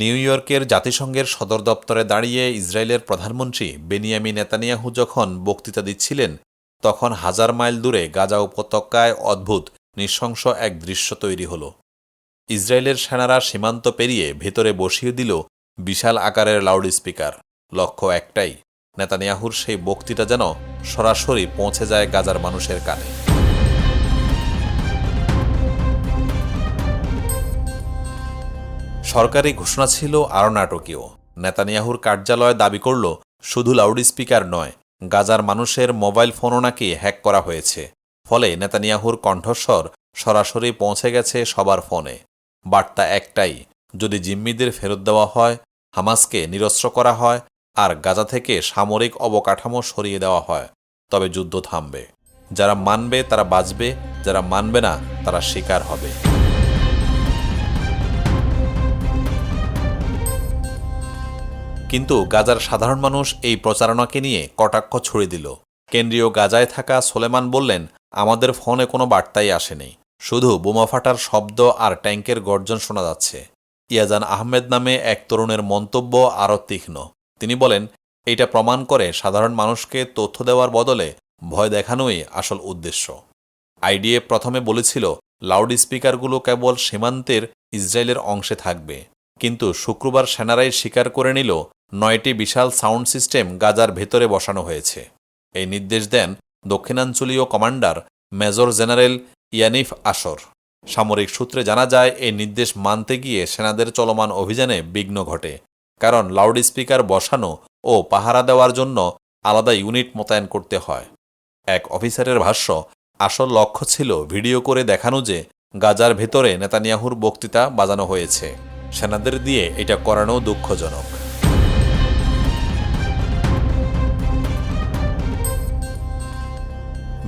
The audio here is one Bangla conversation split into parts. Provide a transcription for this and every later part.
নিউ ইয়র্কের জাতিসংঘের সদর দপ্তরে দাঁড়িয়ে ইসরায়েলের প্রধানমন্ত্রী বেনিয়ামি নেতানিয়াহু যখন বক্তৃতা দিচ্ছিলেন, তখন হাজার মাইল দূরে গাজা উপত্যকায় অদ্ভুত, নৃশংস এক দৃশ্য তৈরি হল। ইসরায়েলের সেনারা সীমান্ত পেরিয়ে ভেতরে বসিয়ে দিল বিশাল আকারের লাউডস্পিকার। লক্ষ্য একটাই, নেতানিয়াহুর সেই বক্তৃতা যেন সরাসরি পৌঁছে যায় গাজার মানুষের কানে। সরকারি ঘোষণা ছিল আরও নাটকীয়। নেতানিয়াহুর কার্যালয় দাবি করল, শুধু লাউডস্পিকার নয়, গাজার মানুষের মোবাইল ফোনও নাকি হ্যাক করা হয়েছে। ফলে নেতানিয়াহুর কণ্ঠস্বর সরাসরি পৌঁছে গেছে সবার ফোনে। বার্তা একটাই, যদি জিম্মিদের ফেরত দেওয়া হয়, হামাসকে নিরস্ত্র করা হয় আর গাজা থেকে সামরিক অবকাঠামো সরিয়ে দেওয়া হয়, তবে যুদ্ধ থামবে। যারা মানবে তারা বাঁচবে, যারা মানবে না তারা শিকার হবে। কিন্তু গাজার সাধারণ মানুষ এই প্রচারণাকে নিয়ে কটাক্ষ ছড়িয়ে দিল। কেন্দ্রীয় গাজায় থাকা সোলেমান বললেন, আমাদের ফোনে কোনো বার্তাই আসেনি। শুধু বোমা ফাটার শব্দ আর ট্যাঙ্কের গর্জন শোনা যাচ্ছে। ইয়াজান আহমেদ নামে এক তরুণের মন্তব্য আরও তীক্ষ্ণ। তিনি বলেন, এটা প্রমাণ করে সাধারণ মানুষকে তথ্য দেওয়ার বদলে ভয় দেখানোই আসল উদ্দেশ্য। আইডিএ প্রথমে বলেছিল লাউড স্পিকারগুলো কেবল সীমান্তের ইসরায়েলের অংশে থাকবে। কিন্তু শুক্রবার সেনারাই স্বীকার করে নিল নয়টি বিশাল সাউন্ড সিস্টেম গাজার ভেতরে বসানো হয়েছে। এই নির্দেশ দেন দক্ষিণাঞ্চলীয় কমান্ডার মেজর জেনারেল ইয়ানিফ আসর। সামরিক সূত্রে জানা যায়, এই নির্দেশ মানতে গিয়ে সেনাদের চলমান অভিযানে বিঘ্ন ঘটে, কারণ লাউড স্পিকার বসানো ও পাহারা দেওয়ার জন্য আলাদা ইউনিট মোতায়েন করতে হয়। এক অফিসারের ভাষ্য, আসল লক্ষ্য ছিল ভিডিও করে দেখানো যে গাজার ভেতরে নেতানিয়াহুর বক্তৃতা বাজানো হয়েছে। সেনাদের দিয়ে এটা করানো দুঃখজনক।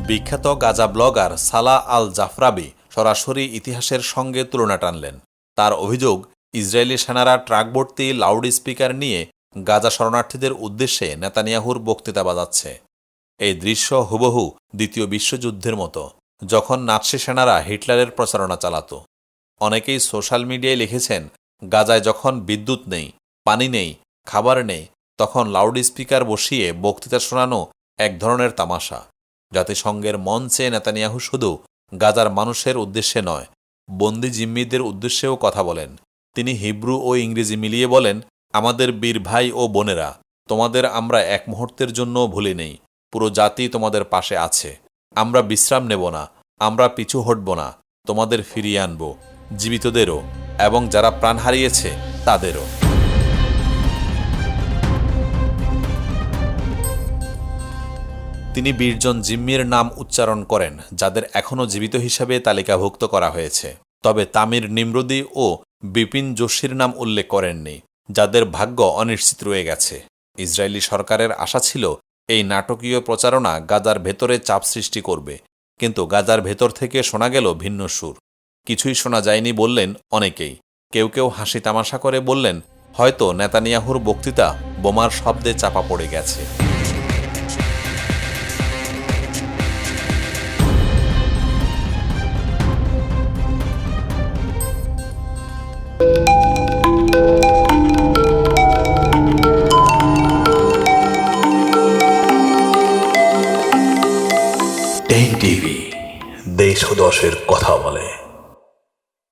বিখ্যাত গাজা ব্লগার সালা আল জাফরাবি সরাসরি ইতিহাসের সঙ্গে তুলনা টানলেন। তার অভিযোগ, ইসরায়েলি সেনারা ট্রাক ভর্তি লাউড স্পিকার নিয়ে গাজা শরণার্থীদের উদ্দেশ্যে নেতানিয়াহুর বক্তৃতা বাজাচ্ছে। এই দৃশ্য হুবহু দ্বিতীয় বিশ্বযুদ্ধের মতো, যখন নাৎসি সেনারা হিটলারের প্রচারণা চালাত। অনেকেই সোশ্যাল মিডিয়ায় লিখেছেন, গাজায় যখন বিদ্যুৎ নেই, পানি নেই, খাবার নেই, তখন লাউড স্পিকার বসিয়ে বক্তৃতা শোনানো এক ধরনের তামাশা। জাতিসংঘের মঞ্চে নেতানিয়াহু শুধু গাজার মানুষের উদ্দেশ্যে নয়, বন্দি জিম্মিদের উদ্দেশ্যেও কথা বলেন। তিনি হিব্রু ও ইংরেজি মিলিয়ে বলেন, আমাদের বীর ভাই ও বোনেরা, তোমাদের আমরা এক মুহূর্তের জন্য ভুলি নেই। পুরো জাতি তোমাদের পাশে আছে। আমরা বিশ্রাম নেব না, আমরা পিছু হটব না, তোমাদের ফিরিয়ে আনব। জীবিতদেরও এবং যারা প্রাণ হারিয়েছে, তাদেরও। তিনি বীরজন জিম্মির নাম উচ্চারণ করেন, যাদের এখনও জীবিত হিসাবে তালিকাভুক্ত করা হয়েছে। তবে তামির নিমরুদি ও বিপিন যোশীর নাম উল্লেখ করেননি, যাদের ভাগ্য অনিশ্চিত রয়ে গেছে। ইসরায়েলি সরকারের আশা ছিল, এই নাটকীয় প্রচারণা গাজার ভেতরে চাপ সৃষ্টি করবে, কিন্তু গাজার ভেতর থেকে শোনা গেল ভিন্ন সুর। কিছুই শোনা যায়নি বললেন অনেকেই। কেউ কেউ হাসি তামাশা করে বললেন, হয়তো নেতানিয়াহুর বক্তৃতা বোমার শব্দে চাপা পড়ে গেছে। সুদশের কথা বলে।